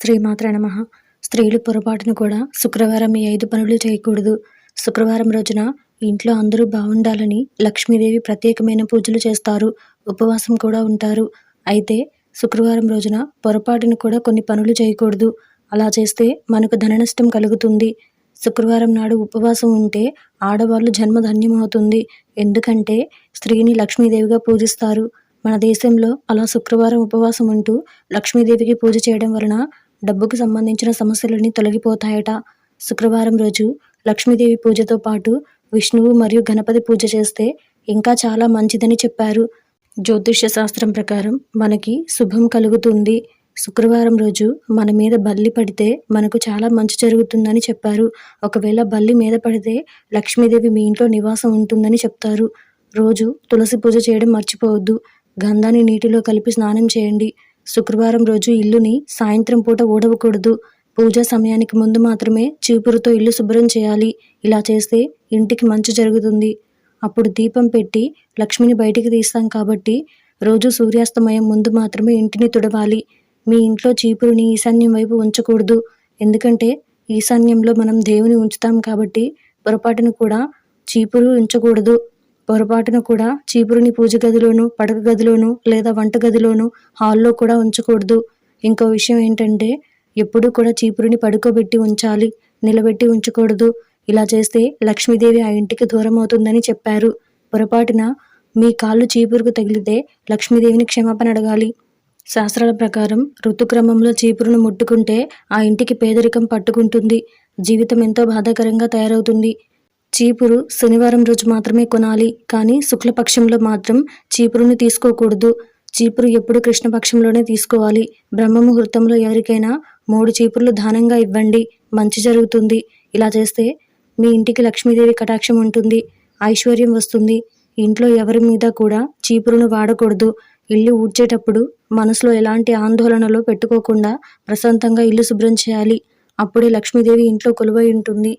శ్రీమాత్ర నమ. స్త్రీలు పొరపాటును కూడా శుక్రవారం ఈ ఐదు పనులు చేయకూడదు. శుక్రవారం రోజున ఇంట్లో అందరూ బాగుండాలని లక్ష్మీదేవి ప్రత్యేకమైన పూజలు చేస్తారు. ఉపవాసం కూడా ఉంటారు. అయితే శుక్రవారం రోజున పొరపాటును కూడా కొన్ని పనులు చేయకూడదు. అలా చేస్తే మనకు ధన నష్టం కలుగుతుంది. శుక్రవారం నాడు ఉపవాసం ఉంటే ఆడవాళ్ళు జన్మ ధన్యమవుతుంది ఎందుకంటే స్త్రీని లక్ష్మీదేవిగా పూజిస్తారు. మన దేశంలో అలా శుక్రవారం ఉపవాసం ఉంటూ లక్ష్మీదేవికి పూజ చేయడం వలన డబ్బుకు సంబంధించిన సమస్యలన్నీ తొలగిపోతాయట. శుక్రవారం రోజు లక్ష్మీదేవి పూజతో పాటు విష్ణువు మరియు గణపతి పూజ చేస్తే ఇంకా చాలా మంచిదని చెప్పారు. జ్యోతిష్య శాస్త్రం ప్రకారం మనకి శుభం కలుగుతుంది. శుక్రవారం రోజు మన మీద బల్లి పడితే మనకు చాలా మంచి జరుగుతుందని చెప్పారు. ఒకవేళ బల్లి మీద పడితే లక్ష్మీదేవి మీ ఇంట్లో నివాసం ఉంటుందని చెప్తారు. రోజు తులసి పూజ చేయడం మర్చిపోవద్దు. గంధాన్ని నీటిలో కలిపి స్నానం చేయండి. శుక్రవారం రోజు ఇల్లుని సాయంత్రం పూట ఊడవకూడదు. పూజా సమయానికి ముందు మాత్రమే చీపురుతో ఇల్లు శుభ్రం చేయాలి. ఇలా చేస్తే ఇంటికి మంచి జరుగుతుంది. అప్పుడు దీపం పెట్టి లక్ష్మిని బయటికి తీస్తాం కాబట్టి రోజు సూర్యాస్తమయం ముందు మాత్రమే ఇంటిని తుడవాలి. మీ ఇంట్లో చీపురుని ఈశాన్యం వైపు ఉంచకూడదు. ఎందుకంటే ఈశాన్యంలో మనం దేవుని ఉంచుతాం కాబట్టి పొరపాటును కూడా చీపురు ఉంచకూడదు. పొరపాటున కూడా చీపురుని పూజ గదిలోను పడక గదిలోను లేదా వంట గదిలోను హాల్లో కూడా ఉంచకూడదు. ఇంకో విషయం ఏంటంటే ఎప్పుడూ కూడా చీపురుని పడుకోబెట్టి ఉంచాలి నిలబెట్టి ఉంచకూడదు. ఇలా చేస్తే లక్ష్మీదేవి ఆ ఇంటికి దూరం అవుతుందని చెప్పారు. పొరపాటున మీ కాళ్ళు చీపురుకు తగిలితే లక్ష్మీదేవిని క్షమాపణ అడగాలి. శాస్త్రాల ప్రకారం ఋతుక్రమంలో చీపురును ముట్టుకుంటే ఆ ఇంటికి పేదరికం పట్టుకుంటుంది. జీవితం ఎంతో బాధాకరంగా తయారవుతుంది. చీపురు శనివారం రోజు మాత్రమే కొనాలి. కానీ శుక్లపక్షంలో మాత్రం చీపురుని తీసుకోకూడదు. చీపురు ఎప్పుడు కృష్ణపక్షంలోనే తీసుకోవాలి. బ్రహ్మ ముహూర్తంలో ఎవరికైనా మూడు చీపుర్లు దానంగా ఇవ్వండి. మంచి జరుగుతుంది. ఇలా చేస్తే మీ ఇంటికి లక్ష్మీదేవి కటాక్షం ఉంటుంది. ఐశ్వర్యం వస్తుంది. ఇంట్లో ఎవరి మీద కూడా చీపురును వాడకూడదు. ఇల్లు ఊడ్చేటప్పుడు మనసులో ఎలాంటి ఆందోళనలో పెట్టుకోకుండా ప్రశాంతంగా ఇల్లు శుభ్రం చేయాలి. అప్పుడే లక్ష్మీదేవి ఇంట్లో కొలువై ఉంటుంది.